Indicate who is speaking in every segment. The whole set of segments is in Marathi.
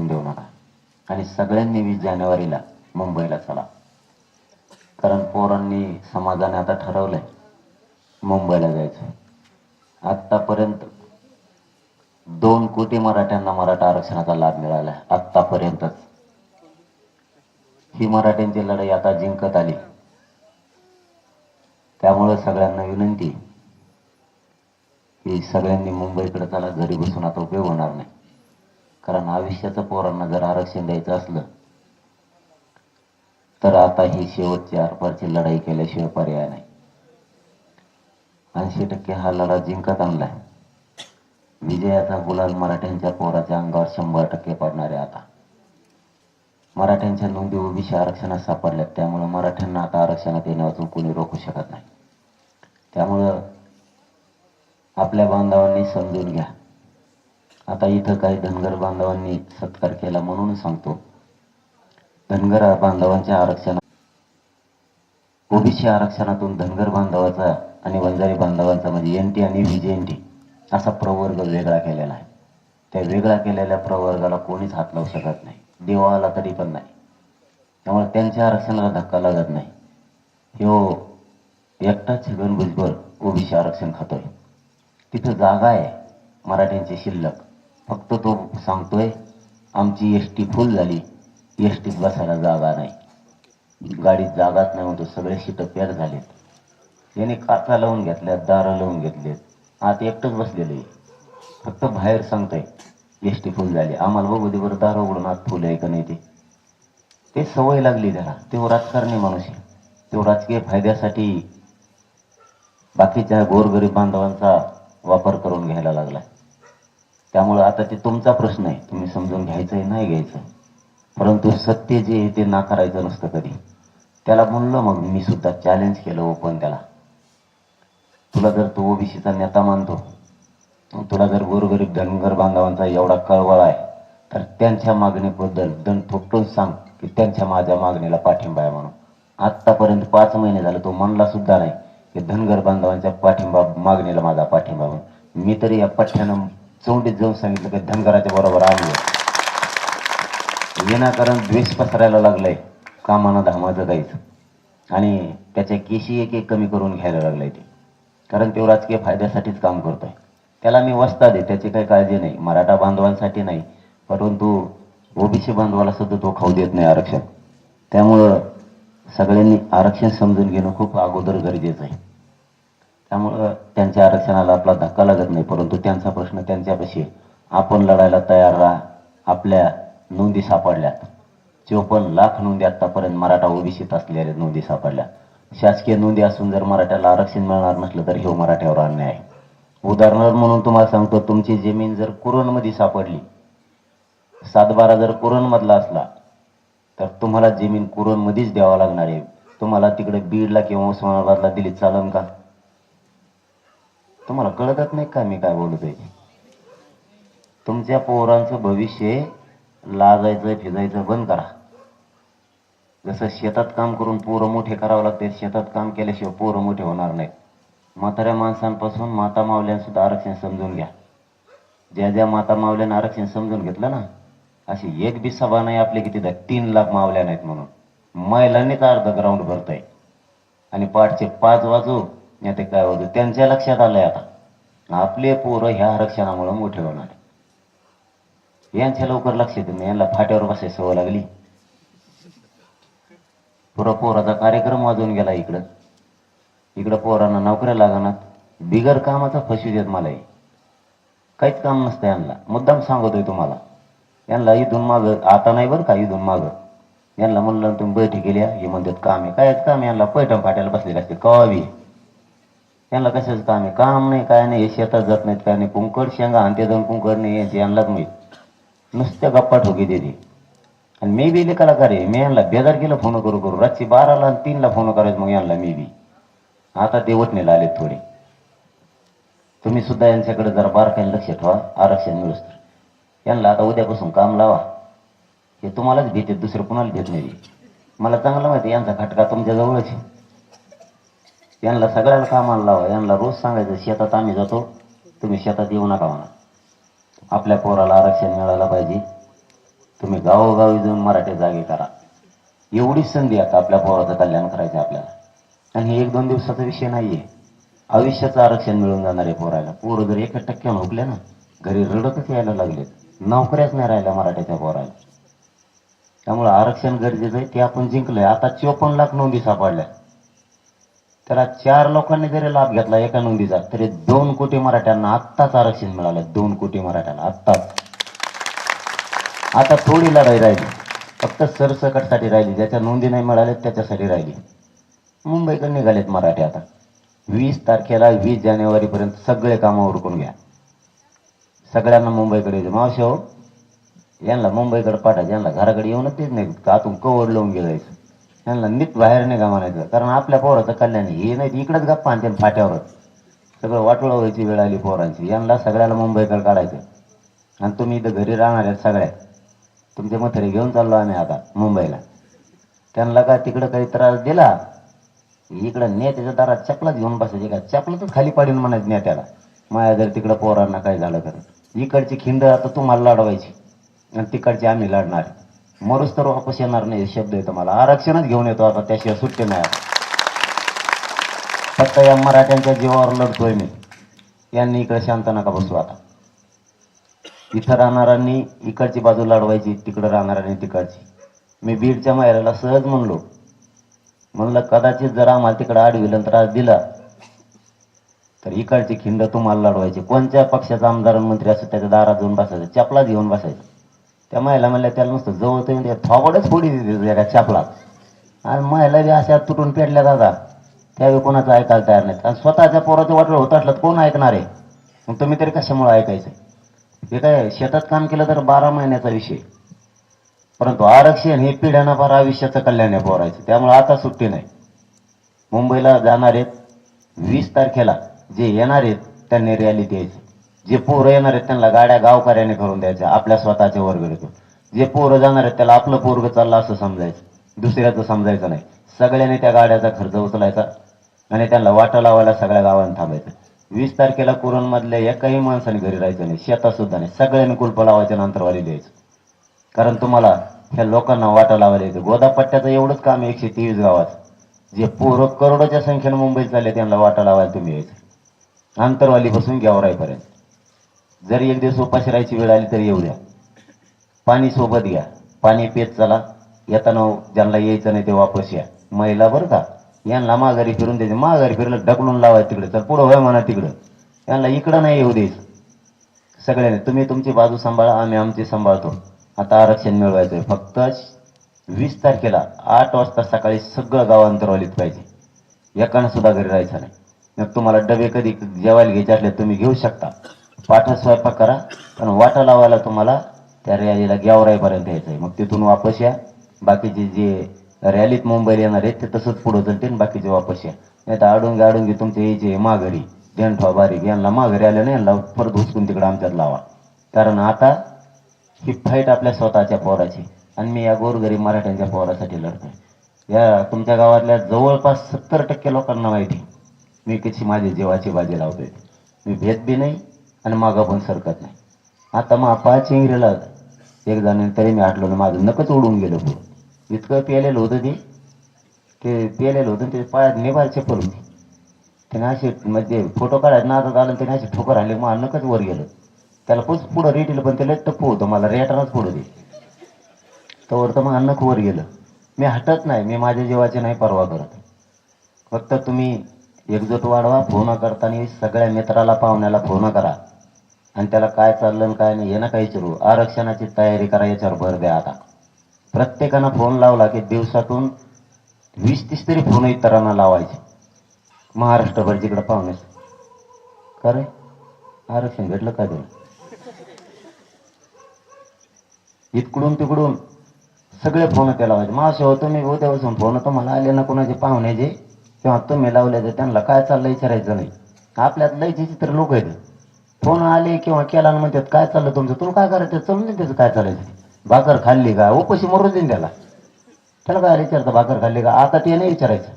Speaker 1: उठून देऊ नका आणि सगळ्यांनी वीस जानेवारीला मुंबईला चला. कारण पोरांनी समाजाने आता ठरवलंय मुंबईला जायचं. आत्तापर्यंत दोन कोटी मराठ्यांना मराठा आरक्षणाचा लाभ मिळाला. आत्तापर्यंतच. ही मराठ्यांची लढाई आता जिंकत आली. त्यामुळं सगळ्यांना विनंती की सगळ्यांनी मुंबईकडे चला. घरी बसून आता उपयोग होणार नाही. कारण आयुष्याचं पोरांना जर आरक्षण द्यायचं असलं तर आता ही शेवटची आरपारची लढाई केल्याशिवाय पर्याय नाही. ऐंशी टक्के हा लढा जिंकत आणलाय विजयाचा गुलाल मराठ्यांच्या पोराच्या अंगावर शंभर टक्के पडणार आहे आता. मराठ्यांच्या नोंदी ओबीसी आरक्षणात सापडल्यात त्यामुळं मराठ्यांना आता आरक्षणात येण्यापासून कोणी रोखू शकत नाही. त्यामुळं आपल्या बांधवांनी समजून घ्या. आता इथं काही धनगर बांधवांनी सत्कार केला म्हणून सांगतो. धनगर बांधवांच्या आरक्षणात ओबीसी आरक्षणातून धनगर बांधवाचा आणि वंजारी बांधवांचा म्हणजे एन टी आणि व्ही टी असा प्रवर्ग वेगळा केलेला आहे. त्या वेगळा केलेल्या प्रवर्गाला कोणीच हात लावू शकत नाही. देवा आला तरी पण नाही. त्यामुळे त्यांच्या आरक्षणाला धक्का लागत नाही. ह्यो एकटाच छगन भुजबळ ओबीसी आरक्षण खातोय. तिथं जागा आहे मराठ्यांची शिल्लक. फक्त तो सांगतोय आमची एस टी फुल झाली. एस टीत बसायला जागा नाही. गाडीत जागाच नाही म्हणतो सगळे सीटं पॅक झालेत. त्याने काचा लावून घेतल्यात दारं लावून घेतलेत. आत एकटंच बसलेलं. आहे फक्त बाहेर सांगतोय एस टी फुल झाली. आम्हाला बघू दे बरं दार उघडून आत फुल आहे का नाही ते. ते सवय लागली त्याला. तो राजकारणी माणूस आहे. तो राजकीय फायद्यासाठी बाकीच्या गोरगरीब बांधवांचा वापर करून घ्यायला लागला. त्यामुळं आता ते तुमचा प्रश्न आहे. तुम्ही समजून घ्यायचं आहे नाही घ्यायचं परंतु सत्य जे आहे ते नाकारायचं नसतं कधी. त्याला म्हणलं मग मी सुद्धा चॅलेंज केलं ओपन त्याला. तुला जर तो ओबीसीचा नेता मानतो तुला जर गोरगरीब धनगर बांधवांचा एवढा कळवळ आहे तर त्यांच्या मागणीबद्दल दण थोपटून सांग की त्यांच्या माझ्या मागणीला पाठिंबा आहे म्हणून. आत्तापर्यंत पाच महिने झाले तो म्हणला सुद्धा नाही की धनगर बांधवांच्या पाठिंबा मागणीला माझा पाठिंबा म्हणून. मी तरी या पठ्ठ्यानं चौंडीत जाऊन सांगितलं की धनगराच्या बरोबर आली विनाकारण द्वेष पसरायला लागलाय. कामानं धामाचं जायचं आणि त्याच्या केशी एक एक कमी करून घ्यायला लागलाय ते. कारण तो राजकीय फायद्यासाठीच काम करतोय. त्याला मी वस्ता दे त्याची काही काळजी नाही. मराठा बांधवांसाठी नाही. परंतु ओबीसी बांधवाला सुद्धा तो खाऊ देत नाही आरक्षण. त्यामुळं सगळ्यांनी आरक्षण समजून घेणं खूप अगोदर गरजेचं आहे. त्यामुळं त्यांच्या आरक्षणाला आपला धक्का लागत नाही. परंतु त्यांचा प्रश्न त्यांच्यापाशी आपण लढायला तयार राहा. आपल्या नोंदी सापडल्यात. चोपन्न लाख नोंदी आत्तापर्यंत मराठा ओबीसीत असलेल्या नोंदी सापडल्या. शासकीय नोंदी असून जर मराठ्याला आरक्षण मिळणार नसलं तर हे मराठ्यावर अन्याय आहे. उदाहरणार्थ म्हणून तुम्हाला सांगतो तुमची जमीन जर कुरणमध्ये सापडली सातबारा जर कुरणमधला असला तर तुम्हाला जमीन कुरणमध्येच द्यावा लागणार आहे. तुम्हाला तिकडे बीडला किंवा उस्मानाबादला दिली चालन का? तुम्हाला कळतच नाही का मी काय बोलतोय? तुमच्या पोरांचं भविष्य लाजायचं फिजायचं बंद करा. जसं शेतात काम करून पोरं मोठे करावं लागते शेतात काम केल्याशिवाय पोरं मोठे होणार नाहीत. म्हाताऱ्या माणसांपासून माता मावल्यांसुद्धा आरक्षण समजून घ्या. ज्या ज्या माता मावल्यानं आरक्षण समजून घेतलं ना अशी एक बी सभा नाही आपली किती तिथं तीन लाख मावल्या नाहीत म्हणून. महिलांनीच अर्ध ग्राउंड भरतंय. आणि पाठचे पाच वाजू नाही ते काय होते? त्यांच्या लक्षात आलंय आता. आपले पोरं ह्या आरक्षणामुळे मोठे होणार. यांच्या लवकर लक्ष देऊन यांना फाट्यावर बसायला सवय लागली. पुरा पोराचा कार्यक्रम वाजून गेला इकडं. इकडं पोरांना नोकऱ्या लागणार. बिगर कामाचा फसवी देत मला हे. काहीच काम नसतं यांना. मुद्दाम सांगतोय तुम्हाला. यांना इथून मागं आता नाही बरं का इथून मागं. यांना म्हणलं तुम्ही बैठी केली हे म्हणतात काम आहे. कायच काम यांना पैठण फाट्याला बसलेले असते. कवावी यांना कशाचं काम आहे? काम नाही काय नाही हे शेतात जात नाहीत काय नाही. कुंकड शेंगा आणि ते जाऊन कुंकड नाही यायचे यांनाच माहीत. नुसत्या गप्पा ठोकी देते आणि मी बी कलाकार आहे. मी यांना बेजार केलं फोन करू करू. रातची बाराला आणि तीनला फोन करायचं मग यांना मी बी. आता ते वटणीला आलेत थोडे. तुम्ही सुद्धा यांच्याकडे जरा बारकाईने लक्ष ठेवा. आरक्षण मिळूस यांना आता उद्यापासून काम लावा. हे तुम्हालाच भेटेत दुसरं कुणाला भेट नाही मला चांगलं माहिती आहे, यांचा खटका तुमच्या जवळच आहे. यांना सगळ्याला कामाला लावा. यांना रोज सांगायचं शेतात आम्ही जातो तुम्ही शेतात येऊ नका म्हणा. आपल्या पोराला आरक्षण मिळायला पाहिजे. तुम्ही गावोगावी जाऊन मराठी जागे करा. एवढी संधी आता आपल्या पोराचं कल्याण करायचं आहे आपल्याला. आणि हे एक दोन दिवसाचा विषय नाही आहे आयुष्याचं आरक्षण मिळून जाणार आहे पोराला. पोरं जर एका टक्क्यानं हुकले ना घरी रडतच यायला लागलेत. नोकऱ्याच नाही राहिल्या मराठ्याच्या पोराला. त्यामुळे आरक्षण गरजेचं आहे ते आपण जिंकलंय. आता चोपन्न लाख नोंदी सापडल्या. त्याला चार लोकांनी जरी लाभ घेतला एका नोंदीचा तरी दोन कोटी मराठ्यांना आत्ताच आरक्षण मिळालं. दोन कोटी मराठ्यांना आत्ताच. आता थोडी लढाई राहिली. फक्त सरसकटसाठी राहिली. ज्याच्या नोंदी नाही मिळाल्या त्याच्यासाठी राहिली. मुंबईकडे निघालेत मराठी आता. वीस तारखेला वीस जानेवारीपर्यंत सगळे कामं उरकून घ्या. सगळ्यांना मुंबईकडे यायचं मावशी हो यांना मुंबईकडे पाठायचं यांना घराकडे येऊनच तेच नाही का? आतून कवड लावून गेलायचं यांना नीट बाहेर नाही का म्हणायचं कारण आपल्या पोराचं कल्याण आहे. हे नाही इकडेच गप्पा आणते फाट्यावरच. सगळं वाटोळं व्हायची वेळ आली पोरांची. यांना सगळ्याला मुंबईकडे काढायचं. आणि तुम्ही इथं घरी राहणार आहेत सगळ्या. तुमचे मथरे घेऊन चाललो आम्ही आता मुंबईला. त्यांना का तिकडं काही त्रास दिला? इकडं नेत्याच्या दारात चपलाच घेऊन बसायचे का? चपलाच खाली पाडून म्हणायचं नेत्याला माया जर तिकडं पोरांना काय झालं तर? इकडची खिंड आता तुम्हाला लढवायची. आणि तिकडची आम्ही लढणार. मरूच तर वापस येणार नाही हे शब्द येतो तुम्हाला. आरक्षणच घेऊन येतो आता त्याशिवाय सुट्टी नाही फक्त या मराठ्यांच्या जीवावर लढतोय मी. यांनी इकडे शांत नका बसू आता. इथं राहणाऱ्यांनी इकडची बाजू लढवायची तिकडं राहणाऱ्यांनी तिकडची. मी बीडच्या मायराला सहज म्हणलो. म्हणलं कदाचित जर आम्हाला तिकडं आडविलं त्रास दिला. तर इकडची खिंड तुम्हाला लढवायची. कोणत्या पक्षाचा आमदार मंत्री असं त्याच्या दारात जाऊन बसायचं? चपलाच घेऊन बसायचं. त्या महिला म्हणल्या त्याला नुसतं जवळ ते येऊन थोबडच फोडी देते त्या चपलात आणि महिला बी अशा तुटून पेटल्या दादा. त्यावेळी कोणाचं ऐकायला तयार नाहीत. आणि स्वतःच्या पोराचं वाटलं होत असलं तर कोण ऐकणार आहे? मग तुम्ही तरी कशामुळे ऐकायचं? हे काय शेतात काम केलं तर बारा महिन्याचा विषय. परंतु आरक्षण हे पिढ्यानं फार आयुष्याचं कल्याण आहे पोरायचं. त्यामुळे आता सुट्टी नाही. मुंबईला जाणार आहेत वीस तारखेला. जे येणार आहेत त्यांनी रॅली द्यायची. जे पोरं येणार आहेत त्यांना गाड्या गावकऱ्याने करून द्यायच्या आपल्या स्वतःच्या वर्गडीतून जे पोरं जाणार आहेत त्याला आपलं पोरग चाललं असं समजायचं. दुसऱ्याचं समजायचं नाही. सगळ्यांनी त्या गाड्याचा खर्च उचलायचा आणि त्यांना वाटा लावायला सगळ्या गावांना थांबायचं. वीस तारखेला कुरणमधल्या एकाही माणसाने घरी राहायचं नाही शेतात सुद्धा नाही. सगळ्यांनी कुलप लावायच्या नंतरवाली द्यायचं. कारण तुम्हाला ह्या लोकांना वाटा लावायला येतं गोदापट्ट्याचं एवढंच काम आहे एकशे तेवीस गावात जे पोरं करोडोच्या संख्येनं मुंबईत चालले त्यांना वाटा लावायला तुम्ही यायचं. आंतरवालीपासून गेवराईपर्यंत. जरी एक दिवस उपाशी राहायची वेळ आली तरी येऊ द्या. पाणी सोबत घ्या. पाणी पेत चला. येताना ज्यांना यायचं नाही ते वापस या. महिला बरं का यांना माघारी फिरून द्यायचे. माघारी फिरलं ढकलून लावायचं तिकडे. तर पुढं व्हाय म्हणा तिकडं. यांना इकडं नाही येऊ द्यायचं सगळ्यांनी तुम्ही तुमची बाजू सांभाळा आम्ही आमची सांभाळतो. आता आरक्षण मिळवायचं आहे फक्त वीस तारखेला आठ वाजता सकाळी सगळं गावांतरवालीत पाहिजे. एकानं सुद्धा घरी राहायचं नाही. मग तुम्हाला डबे कधी जेवायला घ्यायचे असले तुम्ही घेऊ शकता. पाठा स्वयंपाक करा पण वाटा लावायला तुम्हाला त्या रॅलीला गेवराईपर्यंत यायचं आहे मग तिथून वापस या. बाकीचे जे रॅलीत मुंबईला येणार आहेत ते तसंच पुढं चलते आणि बाकीचे वापस या. नाही तर आडून आडून तुमचे यायचे माघारी. देणठवा बारीक यांना माघारी आल्या नाही यांना परत हुसकून तिकडं आमच्यात लावा. कारण आता ही फाईट आपल्या स्वतःच्या पोराची आणि मी या गोरगरीब मराठ्यांच्या पोरासाठी लढतोय. या तुमच्या गावातल्या जवळपास सत्तर टक्के लोकांना माहिती आहे, मी कशी माझी जीवाची बाजी लावतोय. मी भेद बी नाही आणि मागं पण सरकत नाही. आता मग पाच इंग्रीला एकदा तरी मी आठलो ना माझं नकच उडून गेलो पुढं. इतकं पेलेलं होतं ते. ते पेलेलं होतं ते पायात निभार चप्पल होती त्याने असे म्हणजे फोटो काढायला नादात आलं त्याने असे ठोकर आले मग नकच वर गेलं. त्याला पुस पुढं रेटील पण त्याला टप्पू होतं. मला रेटानच पुढं दे. तर तर मग अन्नक वर गेलं. मी हटत नाही. मी माझ्या जीवाची नाही परवा करत. फक्त तुम्ही एकजूट वाढवा फोन करताना सगळ्या मित्राला पाहुण्याला फोन करा. आणि त्याला काय चाललं आणि काय नाही हे ना काही विचारू. आरक्षणाची तयारी करा याच्यावर भर द्या आता. प्रत्येकानं फोन लावला की दिवसातून वीस तीस तरी फोन इतरांना लावायचे. महाराष्ट्रभर जिकडं पाहुणे का रे? आरक्षण भेटलं का तुला इकडून तिकडून सगळे फोन केला पाहिजे मासे होतो मी उद्यापासून फोन तुम्हाला आले ना कोणाचे पाहुण्याचे किंवा तुम्ही लावले तर त्यांना काय चाललं विचारायचं नाही. आपल्यात लयचे चित्र लोक आहेत. फोन आले किंवा केला म्हणतात काय चाललं तुमचं? तुला काय करायचं? चलून दे त्याचं काय चालायचं? भाकर खाल्ली का? उपाशी मरून देईन त्याला. त्याला काय विचारतं भाकर खाल्ली का? आता ते नाही विचारायचं.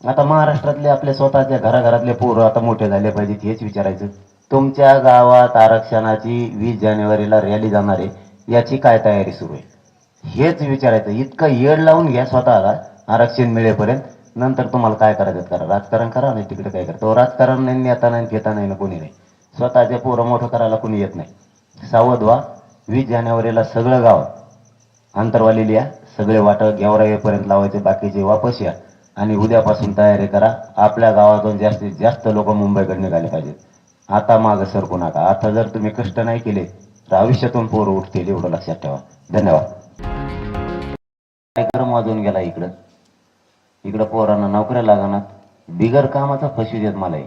Speaker 1: आता महाराष्ट्रातले आपले स्वतःच्या घराघरातले पोरं आता मोठे झाले पाहिजेत हेच विचारायचं. तुमच्या गावात आरक्षणाची वीस जानेवारीला रॅली जाणार आहे याची काय तयारी सुरू आहे? हेच विचारायचं. इतकं येड लावून घ्या स्वतःला आरक्षण मिळेपर्यंत. नंतर तुम्हाला काय करायचं? करा. राजकारण करा नाही तिकडे काय करा. तो राजकारण नाही नेता नाही घेता नाही ना कोणी नाही. स्वतःचे पोरं मोठं करायला कोणी येत नाही. सावध व्हा वीस जानेवारीला सगळं गाव अंतरवाली या सगळे वाट गेवराईपर्यंत लावायचे बाकीचे वापस या. आणि उद्यापासून तयारी करा आपल्या गावातून जास्तीत जास्त लोक मुंबईकडे निघाले पाहिजेत आता मागं सरकू नका. आता जर तुम्ही कष्ट नाही केले तर आयुष्यातून पोरं उठतील एवढं लक्षात ठेवा. धन्यवाद. कार्यक्रम वाजून गेला इकडं? इकडं पोरांना नोकऱ्या लागणार बिगर कामाचा फशी देत मलाही